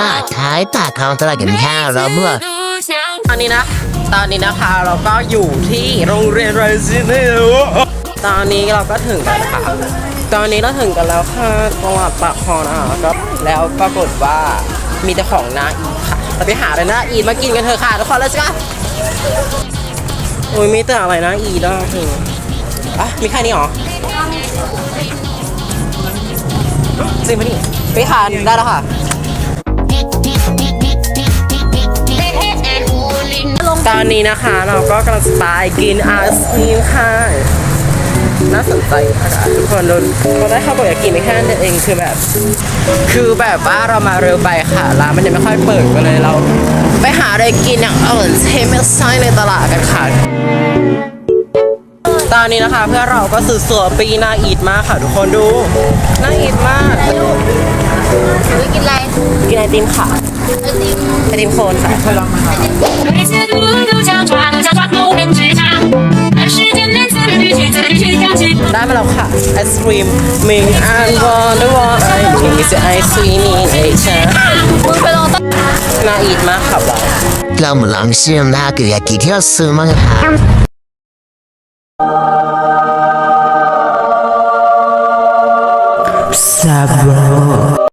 ละท้ายตาทองตลาดกันข้าวแล้วเมื่อตอนนี้นะ ตอนนี้นะคะเราก็อยู่ที่โรงเรียนไรซิเนลตอนนี้เราก็ถึงกันค่ะ ตอนนี้เราถึงกันแล้วค่ะตลาดปากคลองนะคะก็แล้วปรากฏว่ามีแต่ของนาอีค่ะเราไปหาอะไรน่าอีมากินกันเถอะค่ะทุกคนเลยจ้ะโอ้ยมีแต่อะไรน่าอีทอะถึงอะมีแค่นี้เหรอจริงปะนี่ไปทาได้แล้วค่ะ ตอนนี้นะคะเราก็กำลังสไตล์กินไอศครีนค่ะ น่าสนใจค่ะทุกคนเราเราได้เข้าไปลือกกินแค่นั้นเองคือแบบ คือแบบว่าเรามาเร็วไปค่ะร้านมันยังไม่ค่อยเปิดกันเลยเรา ไปหาอะไรกินอย่างอื่นเทมิลไซในตลาดกันค่ะตอนนี้นะคะเพื่อเราก็สื่อเสือปีนาอีดมากค่ะทุกคนดูน่าอีดมากหนูกินอะไรกินไอติมค่ะไอติมไอติมโคนค่ะเอติหมคะ ได้มาแล้วค่ะไอศครีมมิงอันวอนวอนไอมีจะไอศครีมนี่ไอชามึงไปลองตั้งน่าอีดมากค่ะว่าเรามาลองชิมนะก็อยากกินเที่ยวซื้อมั้งค่ะซาบ